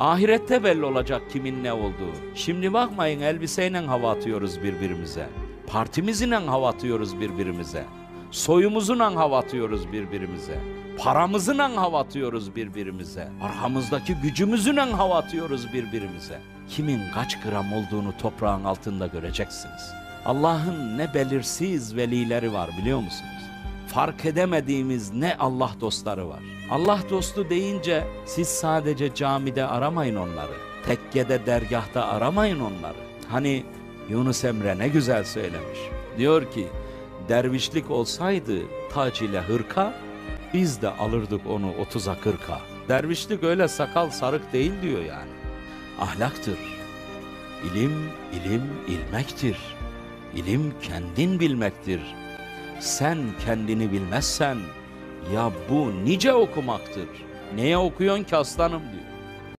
Ahirette belli olacak kimin ne olduğu. Şimdi bakmayın elbiseyle hava atıyoruz birbirimize. Partimizle hava atıyoruz birbirimize. Soyumuzla hava atıyoruz birbirimize. Paramızla hava atıyoruz birbirimize. Arkamızdaki gücümüzle hava atıyoruz birbirimize. Kimin kaç gram olduğunu toprağın altında göreceksiniz. Allah'ın ne belirsiz velileri var biliyor musunuz? Fark edemediğimiz ne Allah dostları var. Allah dostu deyince siz sadece camide aramayın onları. Tekkede, dergahta aramayın onları. Hani Yunus Emre ne güzel söylemiş. Diyor ki dervişlik olsaydı tac ile hırka biz de alırdık onu otuza kırka. Dervişlik öyle sakal sarık değil diyor yani. Ahlaktır. İlim, ilim ilmektir. İlim kendin bilmektir sen kendini bilmezsen ya bu nice okumaktır. Neye okuyorsun ki aslanım diyor.